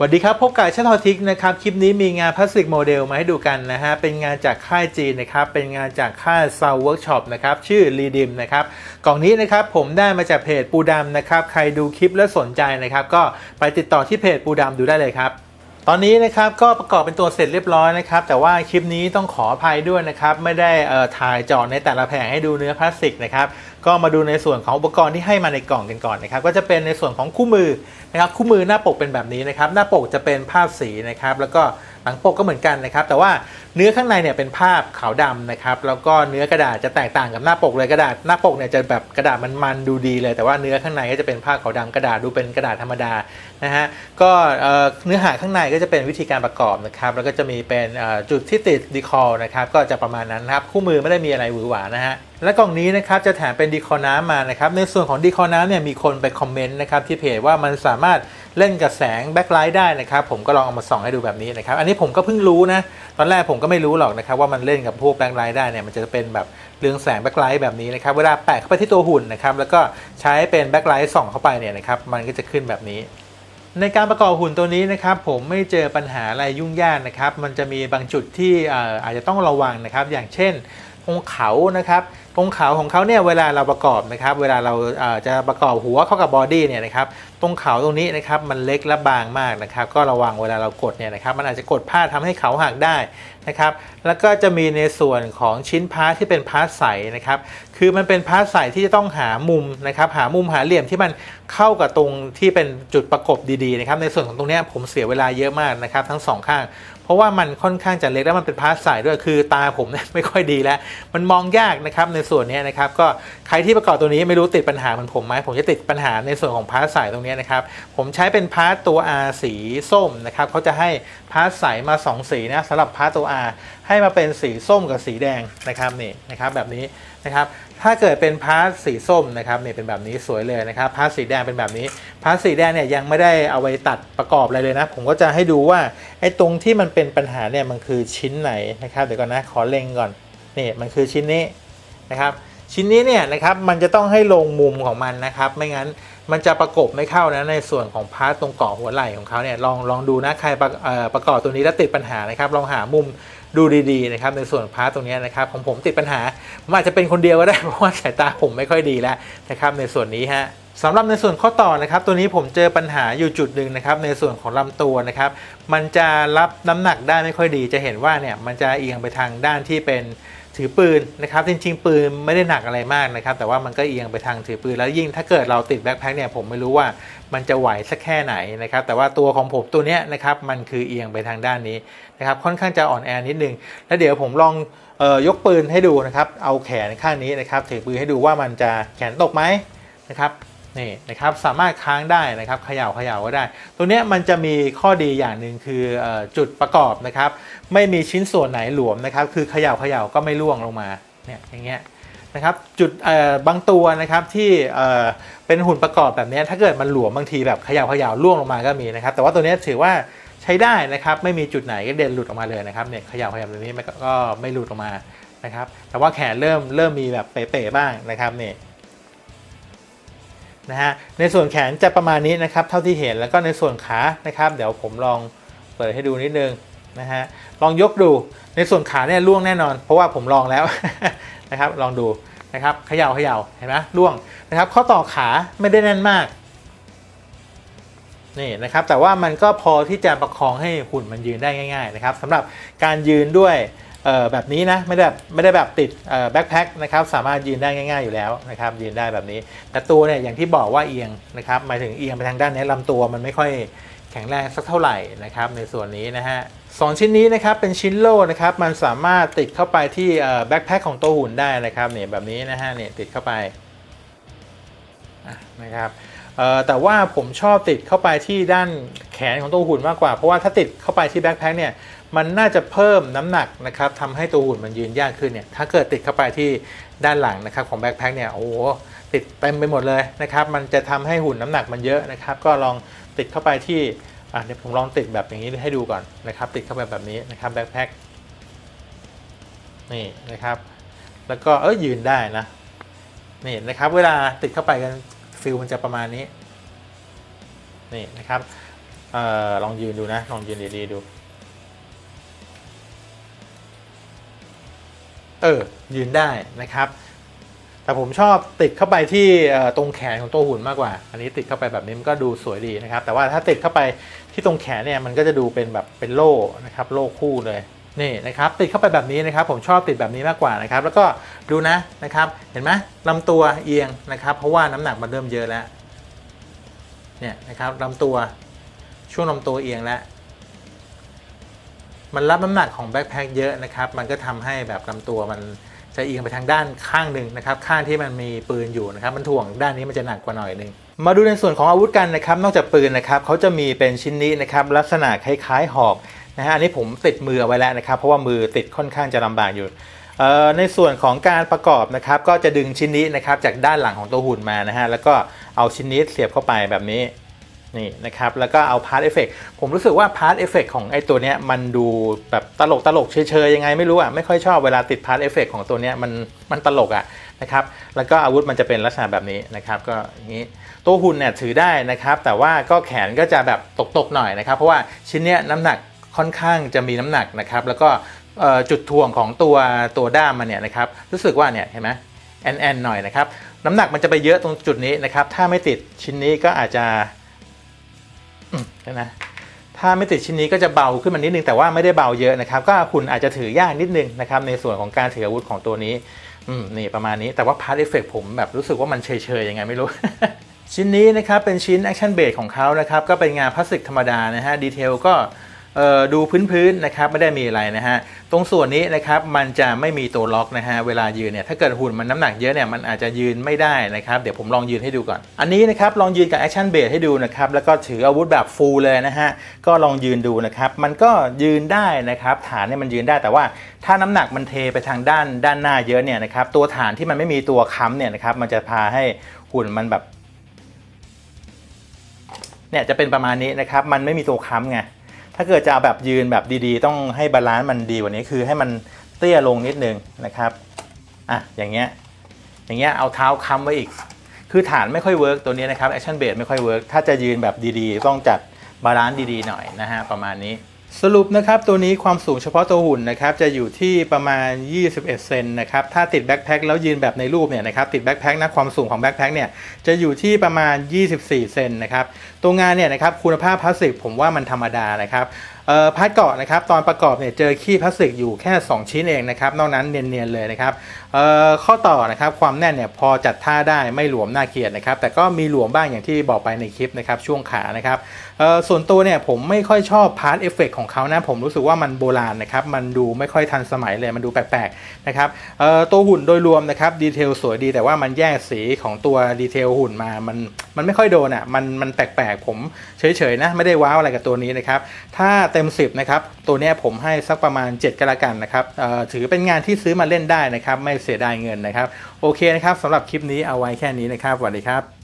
สวัสดีครับ พบกับช่างทอทิกนะครับ คลิปนี้มีงานพลาสติกโมเดลมาให้ดูกันนะฮะ เป็นงานจากค่ายจีนนะครับ เป็นงานจากค่ายซาวเวิร์กช็อปนะครับ ชื่อรีดิมนะครับ กล่องนี้นะครับผมได้มาจากเพจปูดำนะครับ ใครดูคลิปแล้วสนใจนะครับ ก็ไปติดต่อที่เพจปูดำดูได้เลยครับ ตอนนี้นะครับก็ประกอบเป็นตัวเสร็จเรียบร้อยนะครับ แต่ว่าคลิปนี้ต้องขออภัยด้วยนะครับ ไม่ได้เอ่อถ่ายเจาะในแต่ละแผงให้ดูเนื้อพลาสติกนะครับ ก็มาดูในส่วนของอุปกรณ์ที่ให้มาในกล่องกันก่อนนะครับ ก็จะเป็นในส่วนของคู่มือนะครับ คู่มือหน้าปกเป็นแบบนี้นะครับ หน้าปกจะเป็นภาพสีนะครับ แล้วก็ หลังปกก็เหมือนกันนะครับ แต่ว่าเนื้อข้างในเนี่ยเป็นภาพขาวดำนะครับ แล้วก็เนื้อกระดาษจะแตกต่างกับหน้าปกเลยกระดาษหน้าปกเนี่ยจะแบบกระดาษมันๆดูดีเลย แต่ว่าเนื้อข้างในก็จะเป็นภาพขาวดำกระดาษดูเป็นกระดาษธรรมดานะฮะก็เนื้อหาข้างในก็จะเป็นวิธีการประกอบนะครับ แล้วก็จะมีเป็นจุดที่ติดดีคอนะครับก็จะประมาณนั้นนะครับคู่มือไม่ได้มีอะไรหวือหวานะฮะและกล่องนี้นะครับจะแถมเป็นดีคอน้ำมานะครับในส่วนของดีคอน้ำเนี่ยมีคนไปคอมเมนต์นะครับที่เพจว่ามันสามารถ เล่นกับแสงแบ็คไลท์ได้นะครับผมก็ลองเอามาส่องให้ดูแบบนี้นะครับอันนี้ผมก็เพิ่งรู้นะตอนแรกผมก็ไม่รู้หรอกนะครับว่ามันเล่นกับพวกแบ็คไลท์ได้เนี่ยมันจะเป็นแบบเรืองแสงแบ็คไลท์แบบนี้นะครับเวลาแปะเข้าไปที่ตัวหุ่นนะครับแล้วก็ใช้เป็นแบ็คไลท์ส่องเข้าไปเนี่ยนะครับมันก็จะขึ้นแบบนี้ในการประกอบหุ่นตัวนี้นะครับผมไม่เจอปัญหาอะไรยุ่งยากนะครับมันจะมีบางจุดที่อาจจะต้องระวังนะครับอย่างเช่น รงเขานะครับตรงเขาของเขาเนี่ยเวลาเราประกอบนะครับ เวลาเราจะประกอบหัวเข้ากับบอดี้เนี่ยนะครับตรงเขาตรงนี้นะครับมันเล็กและบางมากนะครับ ก็ระวังเวลาเรากดเนี่ยนะครับ มันอาจจะกดพลาดทำให้เขาหักได้นะครับ แล้วก็จะมีในส่วนของชิ้นพาร์ทที่เป็นพาร์ทใสนะครับ คือมันเป็นพาร์ทใสที่จะต้องหามุมนะครับ หามุมหาเหลี่ยมที่มันเข้ากับตรงที่เป็นจุดประกบดีๆนะครับ ในส่วนของตรงนี้ผมเสียเวลาเยอะมากนะครับ ทั้งสองข้าง เพราะว่ามันค่อนข้างจะเล็กแล้วมันเป็นพาร์ทใสด้วยคือตาผมเนี่ยไม่ค่อยดีแล้ว มันมองยากนะครับในส่วนนี้นะครับก็ใครที่ประกอบตัวนี้ไม่รู้ติดปัญหาเหมือนผมไหมผมจะติดปัญหาในส่วนของพาร์ทใสตรงนี้นะครับผมใช้เป็นพาร์ทตัว R สีส้มนะครับเขาจะให้พาร์ทใสมา 2 สีนะสำหรับพาร์ทตัว R ให้มาเป็นสีส้มกับสีแดงนะครับนี่นะครับแบบนี้นะครับ ถ้าเกิดเป็นพาร์ทสีส้มนะครับเนี่ยเป็นแบบนี้สวยเลยนะครับพาร์ทสีแดงเป็นแบบนี้พาร์ทสีแดงเนี่ยยังไม่ได้เอาไว้ตัดประกอบอะไรเลยนะ ผมก็จะให้ดูว่าไอ้ตรงที่มันเป็นปัญหาเนี่ยมันคือชิ้นไหนนะครับเดี๋ยวก่อนนะขอเล็งก่อนนี่มันคือชิ้นนี้นะครับ ชิ้นนี้เนี่ยนะครับมันจะต้องให้ลงมุมของมันนะครับ ไม่งั้นมันจะประกบไม่เข้านะในส่วนของพาร์ทตรงเกาะหัวไหล่ของเขาเนี่ยลองลองดูนะใครประประกอบตัวนี้แล้วติดปัญหานะครับ ลองหามุม ดูดีๆนะครับในส่วนพาร์ทตรงนี้นะครับของผมติดปัญหาผมอาจจะเป็นคนเดียวก็ได้เพราะว่าสายตาผมไม่ค่อยดีแล้วนะครับในส่วนนี้ฮะสำหรับในส่วนข้อต่อนะครับ ตัวนี้ผมเจอปัญหาอยู่จุดหนึ่งนะครับ ในส่วนของลำตัวนะครับ มันจะรับน้ำหนักได้ไม่ค่อยดี จะเห็นว่าเนี่ยมันจะเอียงไปทางด้านที่เป็นถือปืนนะครับ จริง ๆ ปืนไม่ได้หนักอะไรมากนะครับ แต่ว่ามันก็เอียงไปทางถือปืนแล้วยิ่งถ้าเกิดเราติดแบ็คแพ็คเนี่ยผมไม่รู้ว่า มันจะไหวสักแค่ไหนนะครับ แต่ว่าตัวของผมตัวเนี้ยนะครับมันคือเอียงไปทางด้านนี้นะครับ ค่อนข้างจะอ่อนแอนิดนึง แล้วเดี๋ยวผมลองออยกปืนให้ดูนะครับ เอาแขนข้างนี้นะครับถือปืนให้ดูว่ามันจะแขนตกไหมนะครับนี่นะครับสามารถค้างได้นะครับเขย่าเขย่าก็ได้ ตัวนี้มันจะมีข้อดีอย่างหนึ่งคือเออจุดประกอบนะครับ ไม่มีชิ้นส่วนไหนหลวมนะครับ คือเขย่าเขย่าก็ไม่ร่วงลงมาเนี่ยอย่างเงี้ย นะครับจุดบางตัวนะครับที่เป็นหุ่นประกอบแบบนี้ถ้าเกิดมันหลวมบางทีแบบขยาเขย่าร่วงลงมาก็มีนะครับ แต่ว่าตัวนี้ถือว่าใช้ได้นะครับ ไม่มีจุดไหนก็เด่นหลุดออกมาเลยนะครับเนี่ยขยาเขย่าแบบนี้มันก็ก็ไม่หลุดออกมานะครับ แต่ว่าแขนเริ่มเริ่มมีแบบเป๋ๆบ้างนะครับเนี่ยนะฮะในส่วนแขนจะประมาณนี้นะครับ เท่าที่เห็นแล้วก็ในส่วนขานะครับ เดี๋ยวผมลองเปิดให้ดูนิดนึงนะฮะลองยกดูในส่วนขาเนี่ยล่วงแน่นอน เพราะว่าผมลองแล้ว นะครับลองดูนะครับเขย่าเขย่าเห็นไหมล่วงนะครับข้อต่อขาไม่ได้แน่นมากนี่นะครับแต่ว่ามันก็พอที่จะประคองให้หุ่นมันยืนได้ง่าย ๆ นะครับสำหรับการยืนด้วยแบบนี้นะไม่ได้ไม่ได้แบบติดแบ็คแพ็คนะครับสามารถยืนได้ง่าย ๆอยู่แล้วนะครับยืนได้แบบนี้ แต่ตัวเนี่ยอย่างที่บอกว่าเอียงนะครับหมายถึงเอียงไปทางด้านนี้ลำตัวมันไม่ค่อยแข็งแรงสักเท่าไหร่นะครับในส่วนนี้นะฮะ สองชิ้นนี้นะครับเป็นชิ้นโล่นะครับมันสามารถติดเข้าไปที่แบ็คแพ็คของตัวหุ่นได้นะครับเนี่ยแบบนี้นะฮะเนี่ยติดเข้าไปนะครับแต่ว่าผมชอบติดเข้าไปที่ด้านแขนของตัวหุ่นมากกว่า เพราะว่าถ้าติดเข้าไปที่แบ็คแพ็คเนี่ยมันน่าจะเพิ่มน้ำหนักนะครับทำให้ตัวหุ่นมันยืนยากขึ้นเนี่ยถ้าเกิดติดเข้าไปที่ด้านหลังนะครับของแบ็คแพ็คเนี่ยโอ้โหติดเต็มไปหมดเลยนะครับมันจะทำให้หุ่นน้ำหนักมันเยอะนะครับก็ลองติดเข้าไปที่ อะเดี๋ยวผมลองติดแบบอย่างนี้ให้ดูก่อนนะครับ ติดเข้าไปแบบนี้นะครับแบ็คแพ็คนี่นะครับ แล้วก็เออยืนได้นะนี่นะครับ เวลาติดเข้าไปกันฟิลมันจะประมาณนี้นี่นะครับเอ่อลองยืนดูนะลองยืนดีๆดูเออยืนได้นะครับ แต่ผมชอบติดเข้าไปที่ตรงแขนของตัวหุ่นมากกว่า อันนี้ติดเข้าไปแบบนี้มันก็ดูสวยดีนะครับ แต่ว่าถ้าติดเข้าไปที่ตรงแขนเนี่ยมันก็จะดูเป็นแบบเป็นโล่นะครับโล่คู่เลยนี่นะครับติดเข้าไปแบบนี้นะครับ ผมชอบติดแบบนี้มากกว่านะครับ แล้วก็ดูนะนะครับ เห็นไหมลำตัวเอียงนะครับ เพราะว่าน้ำหนักมันเริ่มเยอะแล้วเนี่ยนะครับลำตัวช่วงลำตัวเอียงแล้วมันรับน้ำหนักของแบ็คแพคเยอะนะครับ มันก็ทำให้แบบลำตัวมัน จะเอียงไปทางด้านข้างหนึ่งนะครับข้างที่มันมีปืนอยู่นะครับมันถ่วงด้านนี้มันจะหนักกว่าหน่อยหนึ่งมาดูในส่วนของอาวุธกันนะครับนอกจากปืนนะครับเขาจะมีเป็นชิ้นนี้นะครับลักษณะคล้ายๆหอกนะฮะอันนี้ผมติดมือไว้แล้วนะครับเพราะว่ามือติดค่อนข้างจะลำบากอยู่ในส่วนของการประกอบนะครับก็จะดึงชิ้นนี้นะครับจากด้านหลังของตัวหุ่นมานะฮะแล้วก็เอาชิ้นนี้เสียบเข้าไปแบบนี้ นี่นะครับ แล้วก็เอาพาร์ t เอฟเฟกผมรู้สึกว่าพาร์ t เอฟเฟกของไอ้ตัวเนี้ยมันดูแบบตลกตลกเฉยๆยังไงไม่รู้อะไม่ค่อยชอบเวลาติดพาร์ t เอฟเฟกของตัวเนี้ยมันมันตลกอะนะครับแล้วก็อาวุธมันจะเป็นลักษณะแบบนี้นะครับก็อย่างนี้ตัวหุ่นเนี่ยถือได้นะครับ แต่ว่าก็แขนก็จะแบบตกๆหน่อยนะครับ เพราะว่าชิ้นเนี้ยน้ำหนักค่อนข้างจะมีน้ำหนักนะครับ แล้วก็จุดถ่วงของตัวตัวด้ามมันเนี่ยนะครับรู้สึกว่าเนี่ยเห็นไหมแอนแอนหน่อยนะครับน้ำหนักมันจะไปเยอะตรงจุดนี้นะครับถ้าไม่ติดชิ้นนี้ก็อาจจะ อืมเดี๋ยวนะถ้าไม่ติดชิ้นนี้ก็จะเบาขึ้นมานิดนึงแต่ว่าไม่ได้เบาเยอะนะครับ ก็คุณอาจจะถือยากนิดนึงนะครับในส่วนของการถืออาวุธของตัวนี้อืมนี่ประมาณนี้แต่ว่าพาร์ทเอฟเฟกผมแบบรู้สึกว่ามันเฉยๆยังไงไม่รู้ ชิ้นนี้นะครับเป็นชิ้นแอคชั่นเบสของเขานะครับก็เป็นงานพลาสติกธรรมดานะฮะดีเทลก็ ดูพื้นๆนะครับไม่ได้มีอะไรนะฮะตรงส่วนนี้นะครับมันจะไม่มีตัวล็อกนะฮะเวลายืนเนี่ยถ้าเกิดหุ่นมันน้ำหนักเยอะเนี่ยมันอาจจะยืนไม่ได้นะครับเดี๋ยวผมลองยืนให้ดูก่อน อันนี้นะครับลองยืนกับแอคชั่นเบสให้ดูนะครับแล้วก็ถืออาวุธแบบฟูลเลยนะฮะก็ลองยืนดูนะครับมันก็ยืนได้นะครับฐานเนี่ยมันยืนได้แต่ว่าถ้าน้ำหนักมันเทไปทางด้านด้านหน้าเยอะเนี่ยนะครับตัวฐานที่มันไม่มีตัวค้ำเนี่ยนะครับมันจะพาให้หุ่นมันแบบเนี่ยจะเป็นประมาณนี้นะครับมันไม่มีตัวค้ำไง ถ้าเกิดจะเอาแบบยืนแบบดีๆ ต้องให้บาลานซ์มันดีกว่านี้คือให้มันเตี้ยลงนิดนึงนะครับอะอย่างเงี้ยอย่างเงี้ยเอาเท้าค้ำไว้อีก คือฐานไม่ค่อยเวิร์กตัวนี้นะครับแอคชั่นเบสไม่ค่อยเวิร์กถ้าจะยืนแบบดีๆ ต้องจัดบาลานซ์ดีๆหน่อยนะฮะประมาณนี้ สรุปนะครับตัวนี้ความสูงเฉพาะตัวหุ่นนะครับจะอยู่ที่ประมาณ 21 เซนนะครับถ้าติดแบ็คแพ็คแล้วยืนแบบในรูปเนี่ยนะครับติดแบ็คแพ็คนะความสูงของแบ็คแพ็คเนี่ยจะอยู่ที่ประมาณ 24 เซนนะครับตัวงานเนี่ยนะครับคุณภาพพลาสติกผมว่ามันธรรมดานะครับ เอ่อพาร์ทเกาะนะครับตอนประกอบเนี่ยเจอขี้พลาสติกอยู่แค่ 2 ชิ้นเองนะครับนอกนั้นเนียนๆเลยนะครับเอ่อข้อต่อนะครับความแน่นเนี่ยพอจัดท่าได้ไม่หลวมน่าเกลียดนะครับแต่ก็มีหลวมบ้างอย่างที่บอกไปในคลิปนะครับช่วงขานะครับเอ่อส่วนตัวเนี่ยผมไม่ค่อยชอบพาร์ทเอฟเฟกของเขานะผมรู้สึกว่ามันโบราณนะครับมันดูไม่ค่อยทันสมัยเลยมันดูแปลกๆนะครับเอ่อตัวหุ่นโดยรวมนะครับดีเทลสวยดีแต่ว่ามันแยกสีของตัวดีเทลหุ่นมามันมันไม่ค่อยโดนอะมันมันแปลกๆผมเฉยๆนะไม่ได้ว้าวอะไรกับตัวนี้นะครับถ้าเต็ม 10นะครับตัวนี้ผมให้สักประมาณ 7ก็แล้วกันนะครับถือเป็นงานที่ซื้อมาเล่นได้นะครับ ไม่เสียดายเงินนะครับ โอเคนะครับสำหรับคลิปนี้เอาไว้แค่นี้นะครับสวัสดีครับ